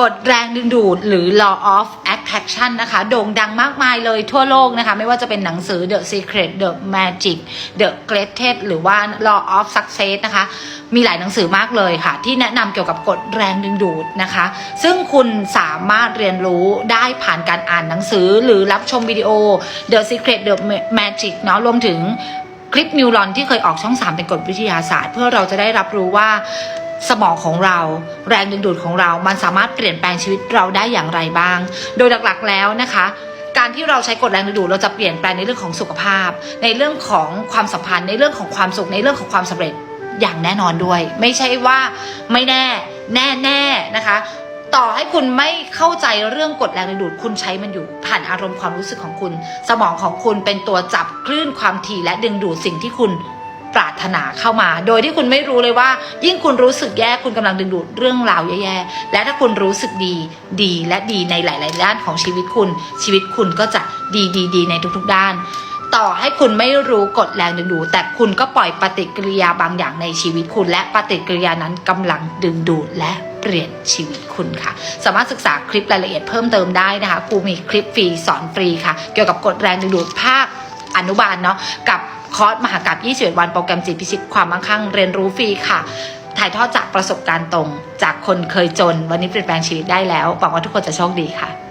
กฎแรงดึงดูดหรือ law of attraction นะคะ โด่งดังมากมายเลยทั่วโลกนะคะ ไม่ว่าจะเป็นหนังสือ The Secret The Magic The Greatest หรือว่า law of success นะคะ มีหลายหนังสือมากเลยค่ะ ที่แนะนำเกี่ยวกับกฎแรงดึงดูดนะคะ ซึ่งคุณสามารถเรียนรู้ได้ผ่านการอ่านหนังสือหรือรับชมวิดีโอ The Secret The Magic เนาะรวมถึงคลิปนิวรอนที่เคยออกช่อง 3 เป็นกฎวิทยาศาสตร์ เพื่อเราจะได้รับรู้ว่า สมองของเรา แรงดึงดูดของเรา มันสามารถเปลี่ยนแปลงชีวิตเราได้อย่างไรบ้าง โดยหลักๆแล้วนะคะ การที่เราใช้กฎแรงดึงดูดเราจะเปลี่ยนแปลงในเรื่องของสุขภาพ ในเรื่องของความสัมพันธ์ ในเรื่องของความสุขในเรื่องของความสำเร็จอย่างแน่นอนด้วย ไม่ใช่ว่าไม่แน่แน่แน่นะคะ ต่อให้คุณไม่เข้าใจเรื่องกฎแรงดึงดูดคุณใช้มันอยู่ ผ่านอารมณ์ความรู้สึกของคุณ สมองของคุณเป็นตัวจับคลื่นความถี่และดึงดูดสิ่งที่คุณ ปรารถนาเข้ามา โดยที่คุณไม่รู้เลยว่า ยิ่งคุณรู้สึกแย่คุณกำลังดึงดูดเรื่องราวแย่ๆและถ้าคุณรู้สึกดีดีและดีในหลาย ๆ ด้านของชีวิตคุณ ชีวิตคุณก็จะดีดีดีในทุก ๆ ด้าน ต่อให้คุณไม่รู้กฎแรงดึงดูดแต่คุณก็ปล่อยปฏิกิริยาบางอย่างในชีวิตคุณ และปฏิกิริยานั้นกำลังดึงดูดและเปลี่ยนชีวิตคุณค่ะ สามารถศึกษาคลิปรายละเอียดเพิ่มเติมได้นะคะครูมีคลิปฟรีสอนฟรีค่ะ เกี่ยวกับกฎแรงดึงดูดภาค อนุบาลเนาะกับคอร์สมหากราบ21 วันโปรแกรมจิตพิชิตความมั่งคั่ง เรียนรู้ฟรีค่ะถ่ายทอดจากประสบการณ์ตรง จากคนเคยจน วันนี้เปลี่ยนแปลงชีวิตได้แล้วหวังว่าทุกคนจะโชคดีค่ะ